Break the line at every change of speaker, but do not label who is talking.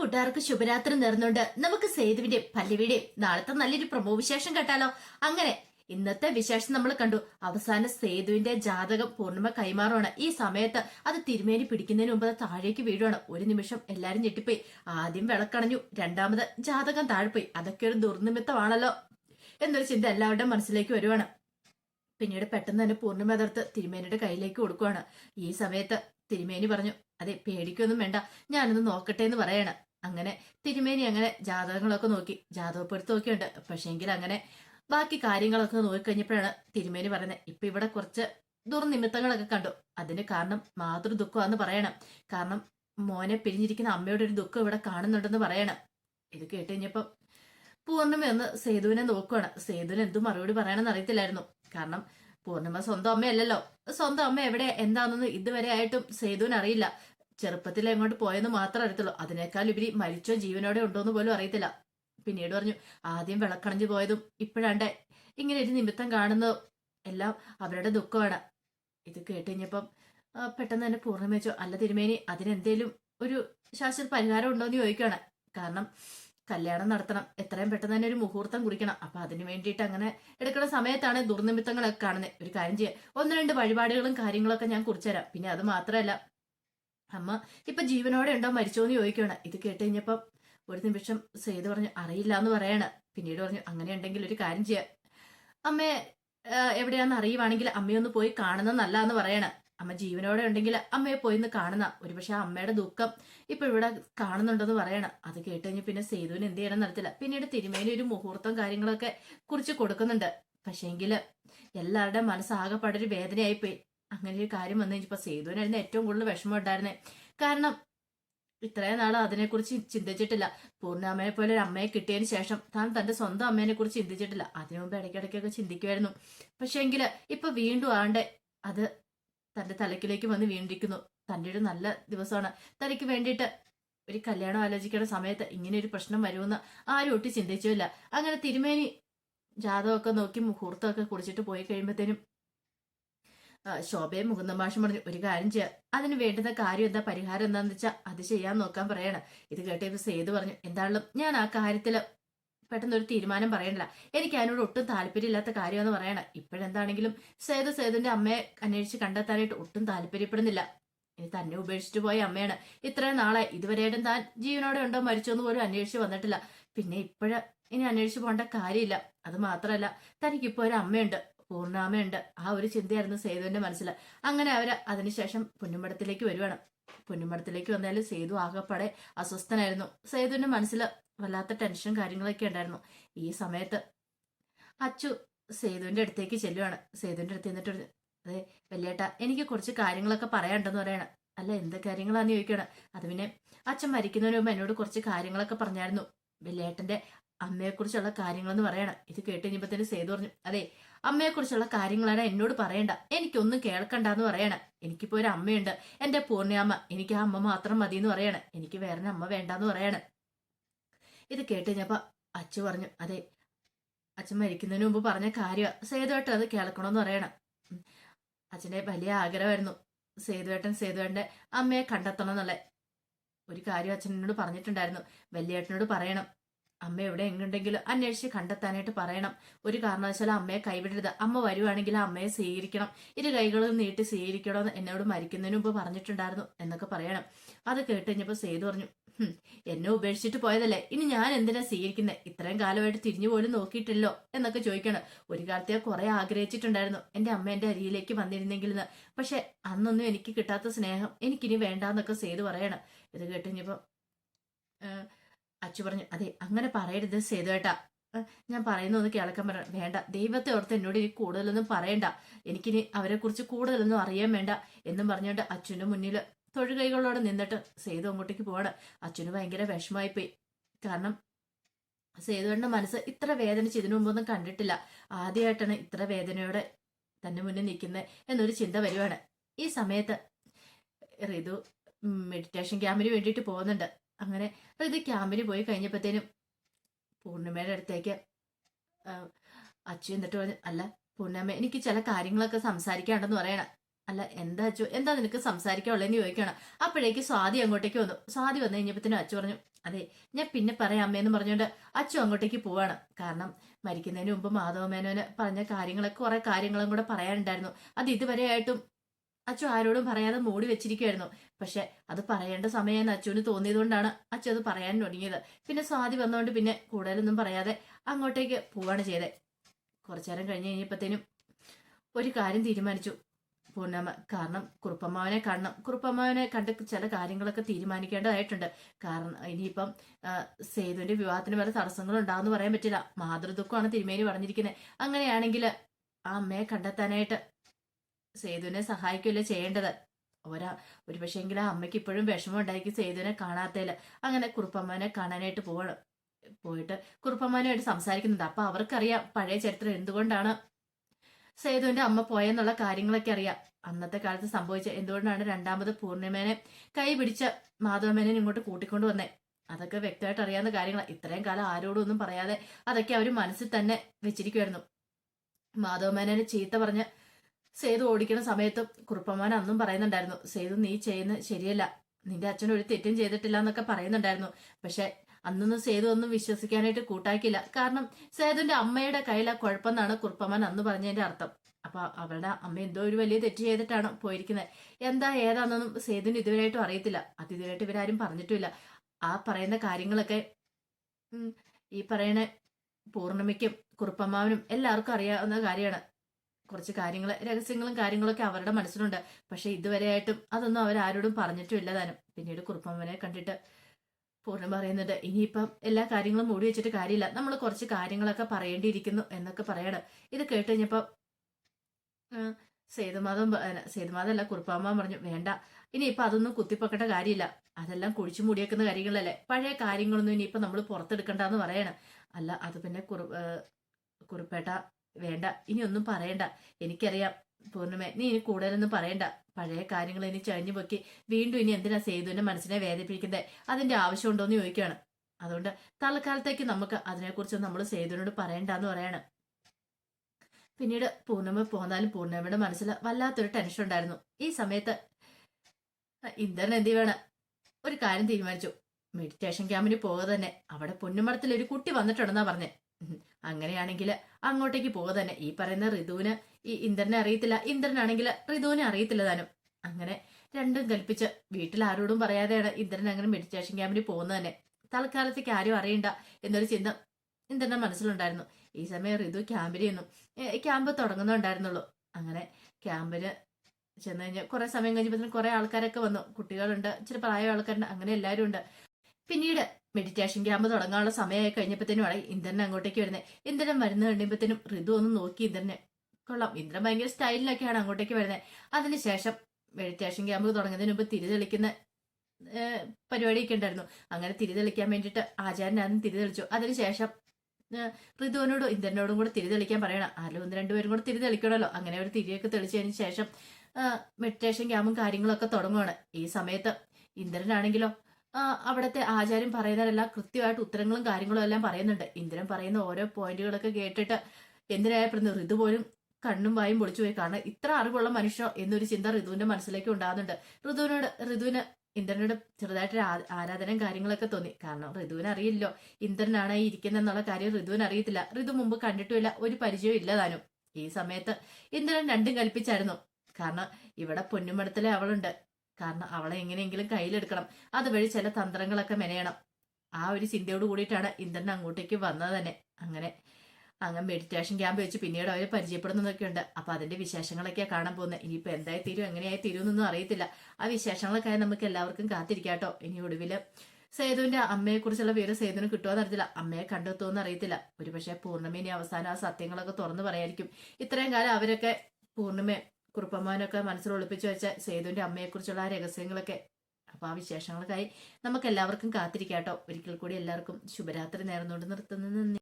കൂട്ടുകാർക്ക് ശുഭരാത്രി നേർന്നുകൊണ്ട് നമുക്ക് സേതുവിന്റെയും പല്ലവിയുടെയും നാളത്തെ നല്ലൊരു പ്രമോ വിശേഷം കേട്ടാലോ? അങ്ങനെ ഇന്നത്തെ വിശേഷം നമ്മൾ കണ്ടു. അവസാന സേതുവിന്റെ ജാതകം പൂർണിമ കൈമാറുവാണ്. ഈ സമയത്ത് അത് തിരുമേനി പിടിക്കുന്നതിന് മുമ്പ് താഴേക്ക് വീഴുവാണ്. ഒരു നിമിഷം എല്ലാരും ഞെട്ടിപ്പോയി. ആദ്യം വിളക്കണഞ്ഞു. രണ്ടാമത് ജാതകം താഴെപ്പോയി. അതൊക്കെ ഒരു ദുർനിമിത്തമാണല്ലോ എന്നൊരു ചിന്ത എല്ലാവരുടെ മനസ്സിലേക്ക് വരുവാണ്. പിന്നീട് പെട്ടെന്ന് തന്നെ പൂർണിമ അതിർത്ത് തിരുമേനിയുടെ കയ്യിലേക്ക് കൊടുക്കുവാണ്. ഈ സമയത്ത് തിരുമേനി പറഞ്ഞു അതെ പേടിക്കൊന്നും വേണ്ട. ഞാനൊന്ന് നോക്കട്ടെ എന്ന് പറയണം. അങ്ങനെ തിരുമേനി അങ്ങനെ ജാതകങ്ങളൊക്കെ നോക്കി ജാതകപ്പെടുത്ത് നോക്കിയുണ്ട് പക്ഷേങ്കിൽ അങ്ങനെ ബാക്കി കാര്യങ്ങളൊക്കെ നോക്കിക്കഴിഞ്ഞപ്പോഴാണ് തിരുമേനി പറയുന്നത് ഇപ്പൊ ഇവിടെ കുറച്ച് ദുർനിമിത്തങ്ങളൊക്കെ കണ്ടു. അതിന് കാരണം മാതൃ ദുഃഖമാന്ന് പറയണം. കാരണം മോനെ പിരിഞ്ഞിരിക്കുന്ന അമ്മയുടെ ഒരു ദുഃഖം ഇവിടെ കാണുന്നുണ്ടെന്ന് പറയണം. ഇത് കേട്ട് പൂർണിമ ഒന്ന് സേതുവിനെ നോക്കുവാണ്. സേതുവിന് എന്തു മറുപടി പറയണമെന്ന് അറിയത്തില്ലായിരുന്നു. കാരണം പൂർണിമ സ്വന്തം അമ്മയല്ലല്ലോ. സ്വന്തം അമ്മ എവിടെ എന്താണെന്ന് ഇതുവരെ ആയിട്ടും സേതുവിന് അറിയില്ല ചെറുപ്പത്തിൽ എങ്ങോട്ട് പോയെന്ന് മാത്രം അറിയത്തുള്ളൂ. അതിനേക്കാൾ ഇവർ മരിച്ചോ ജീവനോടെ ഉണ്ടോ എന്ന് പോലും അറിയത്തില്ല. പിന്നീട് പറഞ്ഞു ആദ്യം വിളക്കണഞ്ഞു പോയതും ഇപ്പോഴാണ്ട്. ഇങ്ങനെ ഒരു നിമിത്തം കാണുന്നതും എല്ലാം അവരുടെ ദുഃഖമാണ്. ഇത് കേട്ട് പെട്ടെന്ന് തന്നെ പൂർണം വെച്ചു. അല്ല തിരുമേനി അതിനെന്തേലും ഒരു ശാശ്വത പരിഹാരം ഉണ്ടോ എന്ന് ചോദിക്കുകയാണ് കാരണം കല്യാണം നടത്തണം. എത്രയും പെട്ടെന്ന് തന്നെ ഒരു മുഹൂർത്തം കുറിക്കണം. അപ്പൊ അതിന് വേണ്ടിയിട്ട് അങ്ങനെ എടുക്കുന്ന സമയത്താണ് ദുർനിമിത്തങ്ങളൊക്കെ കാണുന്നത് ഒരു കാര്യം ചെയ്യാം. ഒന്ന് രണ്ട് വഴിപാടുകളും കാര്യങ്ങളൊക്കെ ഞാൻ കുറിച്ചുതരാം. പിന്നെ അത് മാത്രമല്ല അമ്മ ഇപ്പൊ ജീവനോടെ ഉണ്ടോ മരിച്ചോ എന്ന് ചോദിക്കുകയാണ്. ഇത് കേട്ട് കഴിഞ്ഞപ്പം ഒരു നിമിഷം സേതു പറഞ്ഞു അറിയില്ല എന്ന് പറയാണ്. പിന്നീട് പറഞ്ഞു അങ്ങനെ ഉണ്ടെങ്കിൽ ഒരു കാര്യം ചെയ്യാം. അമ്മയെ എവിടെയാണെന്ന് അറിയുവാണെങ്കിൽ അമ്മയൊന്ന് പോയി കാണുന്ന നല്ല എന്ന് പറയണ. അമ്മ ജീവനോടെ ഉണ്ടെങ്കിൽ അമ്മയെ പോയി ഒന്ന് കാണുന്ന. ഒരുപക്ഷെ അമ്മയുടെ ദുഃഖം ഇപ്പൊ ഇവിടെ കാണുന്നുണ്ടെന്ന് പറയണം. അത് കേട്ട് കഴിഞ്ഞ് പിന്നെ സേതുവിന് എന്ത് ചെയ്യണം നടത്തില്ല. പിന്നീട് തിരുമേനി ഒരു മുഹൂർത്തം കാര്യങ്ങളൊക്കെ കുറിച്ച് കൊടുക്കുന്നുണ്ട്. പക്ഷേങ്കിൽ എല്ലാവരുടെ മനസ്സാകപ്പാടൊരു വേദനയായി വേദനയായിപ്പോയി. അങ്ങനെ ഒരു കാര്യം വന്നു കഴിഞ്ഞപ്പോ സേതുവിനായിരുന്നു ഏറ്റവും കൂടുതൽ വിഷമം ഉണ്ടായിരുന്നേ. കാരണം ഇത്രയും നാൾ അതിനെക്കുറിച്ച് ചിന്തിച്ചിട്ടില്ല. പൂർണാമ്മയെ പോലെ ഒരു അമ്മയെ കിട്ടിയതിന് ശേഷം താൻ തന്റെ സ്വന്തം അമ്മേനെ കുറിച്ച് ചിന്തിച്ചിട്ടില്ല. അതിനു മുമ്പ് ഇടയ്ക്കിടയ്ക്കൊക്കെ ചിന്തിക്കുമായിരുന്നു പക്ഷേങ്കിൽ ഇപ്പൊ വീണ്ടും ആണ്ടെ അത് തന്റെ തലക്കിലേക്ക് വന്ന് വീണ്ടിരിക്കുന്നു തന്റെ ഒരു നല്ല ദിവസമാണ്. തനിക്ക് വേണ്ടിയിട്ട് ഒരു കല്യാണം ആലോചിക്കേണ്ട സമയത്ത് ഇങ്ങനെ ഒരു പ്രശ്നം വരുമെന്ന് ആരും ഒട്ടി ചിന്തിച്ചില്ല. അങ്ങനെ തിരുമേനി ജാതകമൊക്കെ നോക്കി മുഹൂർത്തമൊക്കെ കുറിച്ചിട്ട് പോയി കഴിയുമ്പോഴത്തേനും ശോഭയെ മുകുന്ദ മാഷം പറഞ്ഞു ഒരു കാര്യം ചെയ്യാം. അതിന് വേണ്ടുന്ന കാര്യം എന്താ? പരിഹാരം എന്താന്ന് വെച്ചാൽ അത് ചെയ്യാൻ നോക്കാൻ പറയണം. ഇത് കേട്ടപ്പോൾ സേതു പറഞ്ഞു എന്താണല്ലോ ഞാൻ ആ കാര്യത്തിൽ പെട്ടെന്ന് ഒരു തീരുമാനം പറയണില്ല എനിക്ക് അതിനോട് ഒട്ടും താല്പര്യമില്ലാത്ത കാര്യമെന്ന് പറയണം. ഇപ്പോഴെന്താണെങ്കിലും സേതു സേതുവിന്റെ അമ്മയെ അന്വേഷിച്ച് കണ്ടെത്താനായിട്ട് ഒട്ടും താല്പര്യപ്പെടുന്നില്ല. ഇനി തന്നെ ഉപേക്ഷിച്ചു പോയ അമ്മയാണ്. ഇത്രയും നാളെ ഇതുവരെയായിട്ടും താൻ ജീവനോടെ ഉണ്ടോ? മരിച്ചോ എന്ന് പോലും അന്വേഷിച്ച് വന്നിട്ടില്ല. പിന്നെ ഇപ്പോഴ ഇനി അന്വേഷിച്ച് പോകേണ്ട കാര്യമില്ല. അത് മാത്രമല്ല തനിക്കിപ്പോ ഒരു അമ്മയുണ്ട്. പൂർണാമയുണ്ട്. ആ ഒരു ചിന്തയായിരുന്നു സേതുവിന്റെ മനസ്സിൽ. അങ്ങനെ അവർ അതിനുശേഷം പുന്നുമടത്തിലേക്ക് വരുവാണ്. പുന്നുമടത്തിലേക്ക് വന്നാൽ സേതു ആകപ്പാടെ അസ്വസ്ഥനായിരുന്നു. സേതുവിന്റെ മനസ്സിൽ വല്ലാത്ത ടെൻഷൻ കാര്യങ്ങളൊക്കെ ഉണ്ടായിരുന്നു. ഈ സമയത്ത് അച്ചു സേതുവിന്റെ അടുത്തേക്ക് ചെല്ലുവാണ്. സേതുവിന്റെ അടുത്ത് പറഞ്ഞു, അതെ വെല്ലേട്ട എനിക്ക് കുറച്ച് കാര്യങ്ങളൊക്കെ പറയാനുണ്ടെന്ന് പറയണം. അല്ല എന്ത് കാര്യങ്ങളാന്ന് ചോദിക്കണം അത് പിന്നെ അച്ഛൻ മരിക്കുന്നതിന് മുമ്പ് എന്നോട് കുറച്ച് കാര്യങ്ങളൊക്കെ പറഞ്ഞായിരുന്നു. വല്യേട്ടന്റെ അമ്മയെക്കുറിച്ചുള്ള കാര്യങ്ങളെന്ന് പറയണം. ഇത് കേട്ട് കഴിഞ്ഞപ്പോ സേതു പറഞ്ഞു അതെ അമ്മയെക്കുറിച്ചുള്ള കാര്യങ്ങളാണ് എന്നോട് പറയണ്ട. എനിക്കൊന്നും കേൾക്കണ്ടെന്ന് പറയണം. എനിക്കിപ്പോ ഒരു അമ്മയുണ്ട്. എന്റെ പൂർണിയമ്മ എനിക്ക് ആ അമ്മ മാത്രം മതി എന്ന് പറയണം. എനിക്ക് വേറെ അമ്മ വേണ്ടെന്ന് പറയണം. ഇത് കേട്ട് കഴിഞ്ഞപ്പോ അച്ചു പറഞ്ഞു അതെ അച്ഛൻ മരിക്കുന്നതിന് മുമ്പ് പറഞ്ഞ കാര്യം സേതുവേട്ടൻ അത് കേൾക്കണമെന്ന് പറയണം. അച്ഛന്റെ വലിയ ആഗ്രഹമായിരുന്നു സേതുവേട്ടൻ സേതുവേട്ടന്റെ അമ്മയെ കണ്ടെത്തണം എന്നുള്ള. ഒരു കാര്യം അച്ഛൻ എന്നോട് പറഞ്ഞിട്ടുണ്ടായിരുന്നു. വലിയേട്ടനോട് പറയണം അമ്മ എവിടെ എങ്ങുണ്ടെങ്കിലും അന്വേഷിച്ച് കണ്ടെത്താനായിട്ട് പറയണം. ഒരു കാരണവശാലും അമ്മയെ കൈവിടരുത്. അമ്മ വരുവാണെങ്കിൽ അമ്മയെ സ്വീകരിക്കണം. ഇരു കൈകളും നീട്ടി സ്വീകരിക്കണമെന്ന് എന്നോട് മരിക്കുന്നതിന് മുമ്പ് പറഞ്ഞിട്ടുണ്ടായിരുന്നു എന്നൊക്കെ പറയണം. അത് കേട്ട് കഴിഞ്ഞപ്പോ സേതു പറഞ്ഞു എന്നെ ഉപേക്ഷിച്ചിട്ട് പോയതല്ലേ? ഇനി ഞാൻ എന്തിനാ സ്വീകരിക്കുന്നത് ഇത്രയും കാലമായിട്ട് തിരിഞ്ഞു പോലും നോക്കിയിട്ടില്ലോ? എന്നൊക്കെ ചോദിക്കണം. ഒരു കാലത്തെ കുറെ ആഗ്രഹിച്ചിട്ടുണ്ടായിരുന്നു. എന്റെ അമ്മ എന്റെ അരിയിലേക്ക് വന്നിരുന്നെങ്കിൽ എന്ന് പക്ഷെ അന്നൊന്നും എനിക്ക് കിട്ടാത്ത സ്നേഹം എനിക്കിനി വേണ്ടാന്നൊക്കെ സേതു പറയണം. ഇത് കേട്ടുകഴിഞ്ഞപ്പോ ഏഹ്, അച്ചു പറഞ്ഞു അതെ അങ്ങനെ പറയരുത് സേതുവേട്ടാ. ഞാൻ പറയുന്നൊന്ന് കേൾക്കാൻ പറ വേണ്ട. ദൈവത്തെ ഓർത്ത് എന്നോട് ഇനി കൂടുതലൊന്നും പറയണ്ട. എനിക്കിനി അവരെ കുറിച്ച് കൂടുതലൊന്നും അറിയാൻ വേണ്ട. എന്നും പറഞ്ഞുകൊണ്ട് അച്ഛന്റെ മുന്നിൽ തൊഴുകൈകളോടെ നിന്നിട്ട് സേതു അങ്ങോട്ടേക്ക് പോവാണ്. അച്ഛന് ഭയങ്കര പോയി കാരണം സേതുവേട്ടന്റെ മനസ്സ് ഇത്ര വേദനിച്ച് ഇതിനു മുമ്പൊന്നും കണ്ടിട്ടില്ല. ആദ്യമായിട്ടാണ് ഇത്ര വേദനയോടെ തന്നെ മുന്നിൽ നിൽക്കുന്നത് എന്നൊരു ചിന്ത വരുവാണ്. ഈ സമയത്ത് ഋതു മെഡിറ്റേഷൻ ക്യാമ്പിന് വേണ്ടിയിട്ട് പോകുന്നുണ്ട്. അങ്ങനെ ഇത് ക്യാമ്പിന് പോയി കഴിഞ്ഞപ്പോഴത്തേനും പൂർണിമയുടെ അടുത്തേക്ക് അച്ഛൻ എന്നിട്ട് പറഞ്ഞു അല്ല പൂർണിമ എനിക്ക് ചില കാര്യങ്ങളൊക്കെ സംസാരിക്കാണ്ടെന്ന് പറയണം. അല്ല എന്താ അച്ചു? എന്താ നിനക്ക് സംസാരിക്കാനുള്ളതെന്ന് ചോദിക്കണം. അപ്പോഴേക്ക് സ്വാതി അങ്ങോട്ടേക്ക് വന്നു. സ്വാതി വന്നു കഴിഞ്ഞപ്പോഴത്തേനും അച്ചു പറഞ്ഞു അതെ ഞാൻ പിന്നെ പറയാം അമ്മയെന്ന് പറഞ്ഞുകൊണ്ട് അച്ചു അങ്ങോട്ടേക്ക് പോവാണ്. കാരണം മരിക്കുന്നതിന് മുമ്പ് മാധവ മേനോന് പറഞ്ഞ കാര്യങ്ങളൊക്കെ കുറെ കാര്യങ്ങളും കൂടെ പറയാനുണ്ടായിരുന്നു. അത് ഇതുവരെയായിട്ടും അച്ചു ആരോടും പറയാതെ മൂടി വെച്ചിരിക്കുമായിരുന്നു പക്ഷെ അത് പറയേണ്ട സമയം അച്ചുവിന് തോന്നിയതുകൊണ്ടാണ് അച്ചു അത് പറയാൻ തുടങ്ങിയത്. പിന്നെ സ്വാതി വന്നുകൊണ്ട് പിന്നെ കൂടുതലൊന്നും പറയാതെ അങ്ങോട്ടേക്ക് പോവാണ് ചെയ്തത് കുറച്ചേരം കഴിഞ്ഞ് കഴിഞ്ഞപ്പോഴത്തേനും ഒരു കാര്യം തീരുമാനിച്ചു. പൂർണമ്മ കാരണം കുറുപ്പമ്മാവനെ കാണണം. കുറുപ്പമ്മാവനെ കണ്ട് ചില കാര്യങ്ങളൊക്കെ തീരുമാനിക്കേണ്ടതായിട്ടുണ്ട്. കാരണം ഇനിയിപ്പം സേതുവിന്റെ വിവാഹത്തിന് വരെ തടസ്സങ്ങളും ഉണ്ടാവെന്ന് പറയാൻ പറ്റില്ല. മാതൃദുഃഖമാണ് തിരുമേനി പറഞ്ഞിരിക്കുന്നത് അങ്ങനെയാണെങ്കിൽ ആ അമ്മയെ കണ്ടെത്താനായിട്ട് സേതുവിനെ സഹായിക്കുകയല്ലേ ചെയ്യേണ്ടത്? ഒരാ ഒരു പക്ഷേങ്കിൽ ആ അമ്മയ്ക്ക് ഇപ്പോഴും വിഷമം ഉണ്ടായിരിക്കും സേതുവിനെ കാണാത്തതിൽ അങ്ങനെ കുറുപ്പമ്മനെ കാണാനായിട്ട് പോവാണ് പോയിട്ട് കുറുപ്പമ്മനുമായിട്ട് സംസാരിക്കുന്നുണ്ട്. അപ്പൊ അവർക്കറിയാം പഴയ ചരിത്രം എന്തുകൊണ്ടാണ് സേതുവിന്റെ അമ്മ പോയെന്നുള്ള കാര്യങ്ങളൊക്കെ അറിയാം. അന്നത്തെ കാലത്ത് സംഭവിച്ച എന്തുകൊണ്ടാണ് രണ്ടാമത് പൂർണിമേനെ കൈ പിടിച്ച മാധവമേനെ ഇങ്ങോട്ട് കൂട്ടിക്കൊണ്ടു വന്നേ? അതൊക്കെ വ്യക്തമായിട്ട് അറിയാവുന്ന കാര്യങ്ങൾ ഇത്രയും കാലം ആരോടും ഒന്നും പറയാതെ അതൊക്കെ അവർ മനസ്സിൽ തന്നെ വെച്ചിരിക്കുമായിരുന്നു മാധവമേനെ ചീത്ത പറഞ്ഞ് സേതു ഓടിക്കുന്ന സമയത്ത് കുറുപ്പമാൻ അന്നും പറയുന്നുണ്ടായിരുന്നു സേതു നീ ചെയ്യുന്ന ശരിയല്ല. നിന്റെ അച്ഛൻ ഒരു തെറ്റും ചെയ്തിട്ടില്ല എന്നൊക്കെ പറയുന്നുണ്ടായിരുന്നു. പക്ഷെ അന്നൊന്നും സേതു ഒന്നും വിശ്വസിക്കാനായിട്ട് കൂട്ടാക്കിയില്ല. കാരണം സേതുവിന്റെ അമ്മയുടെ കയ്യിലെ കുഴപ്പമെന്നാണ് കുറുപ്പമാൻ അന്ന് പറഞ്ഞതിന്റെ അർത്ഥം. അപ്പൊ അവരുടെ അമ്മ എന്തോ ഒരു വലിയ തെറ്റ് ചെയ്തിട്ടാണ് പോയിരിക്കുന്നത്. എന്താ ഏതാണെന്നൊന്നും സേതുവിന് ഇതുവരെയായിട്ടും അറിയത്തില്ല. അത് ഇതുവരെയായിട്ട് ഇവരാരും പറഞ്ഞിട്ടില്ല ആ പറയുന്ന കാര്യങ്ങളൊക്കെ ഈ പറയണ പൂർണിമയ്ക്കും കുറുപ്പമ്മാവനും എല്ലാവർക്കും അറിയാവുന്ന കാര്യമാണ്. കുറച്ച് കാര്യങ്ങൾ രഹസ്യങ്ങളും കാര്യങ്ങളൊക്കെ അവരുടെ മനസ്സിലുണ്ട്. പക്ഷെ ഇതുവരെയായിട്ടും അതൊന്നും അവരാരോടും പറഞ്ഞിട്ടുമില്ല താനും. പിന്നീട് കുറുപ്പമ്മനെ കണ്ടിട്ട് പൂർണം പറയുന്നുണ്ട് ഇനിയിപ്പം എല്ലാ കാര്യങ്ങളും മൂടി വെച്ചിട്ട് കാര്യമില്ല. നമ്മൾ കുറച്ച് കാര്യങ്ങളൊക്കെ പറയേണ്ടിയിരിക്കുന്നു എന്നൊക്കെ പറയണം. ഇത് കേട്ട് കഴിഞ്ഞപ്പം സേതുമാധം അല്ല, കുറുപ്പാമ്മ പറഞ്ഞു വേണ്ട. ഇനിയിപ്പം അതൊന്നും കുത്തിപ്പൊക്കേണ്ട കാര്യമില്ല. അതെല്ലാം കുഴിച്ചു മൂടിയേക്കുന്ന കാര്യങ്ങളല്ലേ. പഴയ കാര്യങ്ങളൊന്നും ഇനിയിപ്പം നമ്മൾ പുറത്തെടുക്കണ്ടെന്ന് പറയണം. അല്ല അത് പിന്നെ കുറു കുറുപ്പേട്ട വേണ്ട ഇനി ഒന്നും പറയണ്ട. എനിക്കറിയാം പൂർണിമ നീ ഇനി കൂടുതലൊന്നും പറയണ്ട. പഴയ കാര്യങ്ങൾ ഇനി ചഴിഞ്ഞു പൊക്കി വീണ്ടും ഇനി എന്തിനാ സേതുവിന്റെ മനസ്സിനെ വേദനിപ്പിക്കുന്നത്? അതിന്റെ ആവശ്യമുണ്ടോ എന്ന് ചോദിക്കുകയാണ്. അതുകൊണ്ട് തൽക്കാലത്തേക്ക് നമുക്ക് അതിനെക്കുറിച്ച് നമ്മൾ സേതുവിനോട് പറയണ്ടെന്ന് പറയാണ്. പിന്നീട് പൂർണിമ പോന്നാലും പൂർണിമയുടെ മനസ്സിൽ വല്ലാത്തൊരു ടെൻഷൻ ഉണ്ടായിരുന്നു. ഈ സമയത്ത് ഇന്ദ്രൻ എന്ത് വേണം ഒരു കാര്യം തീരുമാനിച്ചു. മെഡിറ്റേഷൻ ക്യാമ്പിന് പോകുക തന്നെ. അവിടെ പൊന്നുമടത്തിൽ ഒരു കുട്ടി വന്നിട്ടുണ്ടെന്നാ പറഞ്ഞേ. അങ്ങനെയാണെങ്കിൽ അങ്ങോട്ടേക്ക് പോവുക തന്നെ. ഈ പറയുന്ന ഋതുവിന് ഈ ഇന്ദ്രനെ അറിയത്തില്ല. ഇന്ദ്രനാണെങ്കിൽ ഋതുവിനെ അറിയത്തില്ല താനും. അങ്ങനെ രണ്ടും കൽപ്പിച്ച് വീട്ടിൽ ആരോടും പറയാതെയാണ് ഇന്ദ്രൻ അങ്ങനെ മെഡിറ്റേഷൻ ക്യാമ്പിന് പോകുന്നത് തന്നെ. തൽക്കാലത്തേക്ക് ആരും അറിയണ്ട എന്നൊരു ചിന്ത ഇന്ദ്രന്റെ മനസ്സിലുണ്ടായിരുന്നു. ഈ സമയം ഋതു ക്യാമ്പിൽ ചെന്നു. ക്യാമ്പ് തുടങ്ങുന്നുണ്ടായിരുന്നുള്ളൂ അങ്ങനെ ക്യാമ്പിന് ചെന്ന് കഴിഞ്ഞാൽ കുറെ സമയം കഴിഞ്ഞപ്പോൾ കുറെ ആൾക്കാരൊക്കെ വന്നു. കുട്ടികളുണ്ട് ഇച്ചിരി പ്രായ ആൾക്കാരുണ്ട് അങ്ങനെ എല്ലാവരും ഉണ്ട്. പിന്നീട് മെഡിറ്റേഷൻ ക്യാമ്പ് തുടങ്ങാനുള്ള സമയമായി കഴിഞ്ഞപ്പോഴത്തേനും ആണ് ഇന്ദ്രൻ അങ്ങോട്ടേക്ക് വരുന്നത് ഇന്ദ്രൻ വരുന്ന കഴിയുമ്പോഴത്തേനും ഋതു ഒന്ന് നോക്കി ഇന്ദ്രനെ. കൊള്ളാം ഇന്ദ്രൻ ഭയങ്കര സ്റ്റൈലിലൊക്കെയാണ് അങ്ങോട്ടേക്ക് വരുന്നത് അതിനുശേഷം മെഡിറ്റേഷൻ ക്യാമ്പ് തുടങ്ങുന്നതിന് മുമ്പ് തിരിതെളിക്കുന്ന പരിപാടിയൊക്കെ ഉണ്ടായിരുന്നു. അങ്ങനെ തിരിതെളിക്കാൻ വേണ്ടിയിട്ട് ആചാര്യനാദ്യം തിരിതെളിച്ചു അതിനുശേഷം ഋതുവിനോടും ഇന്ദ്രനോടും കൂടെ തിരിതെളിക്കാൻ പറയണം. ആരും ഒന്ന് രണ്ടുപേരും കൂടെ തിരിതെളിക്കണമല്ലോ അങ്ങനെ ഒരു തിരിയൊക്കെ തെളിച്ചതിന് ശേഷം മെഡിറ്റേഷൻ ക്യാമ്പും കാര്യങ്ങളൊക്കെ തുടങ്ങുകയാണ് ഈ സമയത്ത് ഇന്ദ്രനാണെങ്കിലോ അവിടുത്തെ ആചാര്യം പറയുന്നതെല്ലാം കൃത്യമായിട്ട് ഉത്തരങ്ങളും കാര്യങ്ങളും എല്ലാം പറയുന്നുണ്ട്. ഇന്ദ്രൻ പറയുന്ന ഓരോ പോയിന്റുകളൊക്കെ കേട്ടിട്ട് എന്തിനായപ്പെടുന്നു ഋതു പോലും കണ്ണും വായും പൊളിച്ചു പോയി. കാരണം ഇത്ര അറിവുള്ള മനുഷ്യ എന്നൊരു ചിന്ത ഋതുവിന്റെ മനസ്സിലേക്ക് ഉണ്ടാകുന്നുണ്ട്. ഋതുവിനോട് ഋതുവിന് ഇന്ദ്രനോട് ചെറുതായിട്ടൊരു ആരാധനയും കാര്യങ്ങളൊക്കെ തോന്നി. കാരണം ഋതുവിന് അറിയില്ലോ ഇന്ദ്രനാണ് ഈ ഇരിക്കുന്നത് എന്നുള്ള കാര്യം ഋതുവിന് അറിയത്തില്ല ഋതു മുമ്പ് കണ്ടിട്ടുമില്ല. ഒരു പരിചയവും ഇല്ല താനും. ഈ സമയത്ത് ഇന്ദ്രൻ രണ്ടും കൽപ്പിച്ചായിരുന്നു. കാരണം ഇവിടെ പൊന്നുമടത്തിലെ അവളുണ്ട്. കാരണം അവളെ എങ്ങനെയെങ്കിലും കയ്യിലെടുക്കണം. അതുവഴി ചില തന്ത്രങ്ങളൊക്കെ മെനയണം. ആ ഒരു ചിന്തയോട് കൂടിയിട്ടാണ് ഇന്ദ്രൻ അങ്ങോട്ടേക്ക് വന്നത് തന്നെ. അങ്ങനെ അങ്ങനെ മെഡിറ്റേഷൻ ക്യാമ്പ് വെച്ച് പിന്നീട് അവരെ പരിചയപ്പെടുന്നതൊക്കെ ഉണ്ട് അപ്പൊ അതിന്റെ വിശേഷങ്ങളൊക്കെ കാണാൻ പോകുന്നത് ഇനിയിപ്പോ എന്തായി തീരും എങ്ങനെയായി തീരും എന്നൊന്നും അറിയത്തില്ല. ആ വിശേഷങ്ങളൊക്കെ നമുക്ക് എല്ലാവർക്കും കാത്തിരിക്കാട്ടോ ഇനി ഒടുവിൽ സേതുവിന്റെ അമ്മയെ കുറിച്ചുള്ള വിവരം സേതുവിന് കിട്ടുമെന്ന് അറിയത്തില്ല. അമ്മയെ കണ്ടെത്തുമെന്ന് അറിയത്തില്ല. ഒരുപക്ഷെ പൂർണിമ ഇനി അവസാനം ആ സത്യങ്ങളൊക്കെ തുറന്നു പറയായിരിക്കും. ഇത്രയും കാലം അവരൊക്കെ പൂർണിമ കുറുപ്പമ്മാനൊക്കെ മനസ്സിൽ ഒളിപ്പിച്ചു വെച്ച സേതുവിന്റെ അമ്മയെക്കുറിച്ചുള്ള ആ രഹസ്യങ്ങളൊക്കെ. അപ്പൊ ആ വിശേഷങ്ങൾക്കായി നമുക്ക് എല്ലാവർക്കും കാത്തിരിക്കാട്ടോ. ഒരിക്കൽ കൂടി എല്ലാവർക്കും ശുഭരാത്രി നേർന്നുകൊണ്ട് നിർത്തുന്നു. നന്ദി.